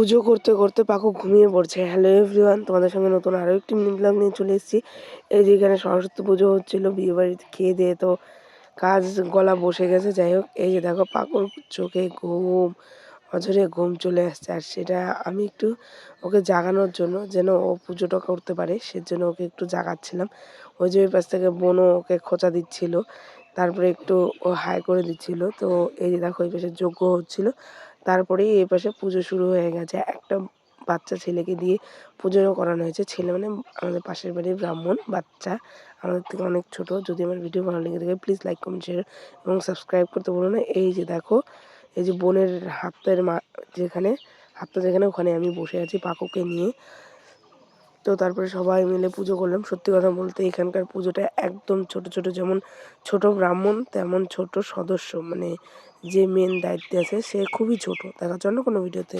পুজো করতে করতে পাকু ঘুমিয়ে পড়ছে। হ্যালো এভরিওয়ান তোমাদের সঙ্গে নতুন আরও একটি মিনি ব্লগ নিয়ে চলে এসেছি। এই যে এখানে সরস্বতী পুজো হচ্ছিল, বিয়ে বাড়িতে খেয়ে দিয়ে তো কাজ গলা বসে গেছে। যাই হোক, এই যে দেখো পাকুর চোখে ঘুম, অঝরে ঘুম চলে আসছে। আর সেটা আমি একটু ওকে জাগানোর জন্য যেন ও পুজোটা করতে পারে, সেজন্য ওকে একটু জাগাচ্ছিলাম। ওই যে ওই পাশ থেকে বোনও ওকে খোঁচা দিচ্ছিল, তারপরে একটু ও হাই করে দিচ্ছিল। তো এই যে দেখো, এই পাশে যজ্ঞ হচ্ছিল। তারপরেই এই পাশে পুজো শুরু হয়ে গেছে। একটা বাচ্চা ছেলেকে দিয়ে পুজোও করানো হয়েছে। ছেলে মানে আমাদের পাশের বাড়ির ব্রাহ্মণ, বাচ্চা। আমাদের থেকে অনেক ছোট। যদি আমার ভিডিও ভালো লেগে থাকে প্লিজ লাইক কমেন্ট শেয়ার এবং সাবস্ক্রাইব করতে বলো না। এই যে দেখো, এই যে বোনের হাতের মা যেখানে হাতটা যেখানে, ওখানে আমি বসে আছি পাকুকে নিয়ে। তো তারপরে সবাই মিলে পুজো করলাম। সত্যি কথা বলতে এখানকার পুজোটা একদম ছোট ছোট, যেমন ছোট ব্রাহ্মণ, তেমন ছোট সদস্য। মানে যে মেন দায়িত্বে আছে, সে খুবই ছোট। দেখার জন্য কোনো ভিডিওতে।